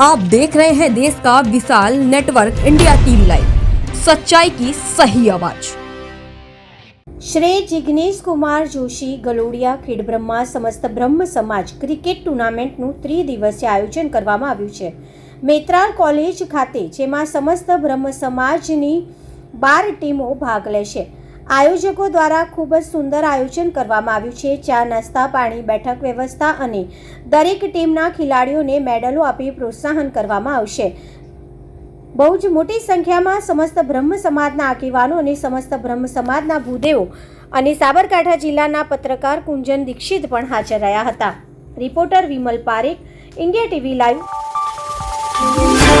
आप देख रहे हैं देश का विशाल नेटवर्क इंडिया टीवी लाइव सच्चाई की सही आवाज શ્રી જિગ્નેશ કુમાર જોશી ગલોડિયા ખેડબ્રહ્મા સમસ્ત બ્રહ્મ સમાજ ક્રિકેટ ટુર્નામેન્ટનું ત્રિદિવસીય આયોજન કરવામાં આવ્યું છે મેત્રાલ કોલેજ ખાતે જેમાં સમસ્ત બ્રહ્મ સમાજની બાર ટીમો ભાગ લેશે આયોજકો દ્વારા ખૂબ જ સુંદર આયોજન કરવામાં આવ્યું છે. ચા, નાસ્તા, પાણી, બેઠક વ્યવસ્થા અને દરેક ટીમના ખેલાડીઓને મેડલો આપી પ્રોત્સાહન કરવામાં આવશે. બહુ જ મોટી સંખ્યામાં સમસ્ત બ્રહ્મ સમાજના આગેવાનો અને સમસ્ત બ્રહ્મ સમાજના ભૂદેવો અને સાબરકાંઠા જિલ્લાના પત્રકાર કુંજન દીક્ષિત પણ હાજર રહ્યા હતા. Reporter Vimal Parekh, India TV live.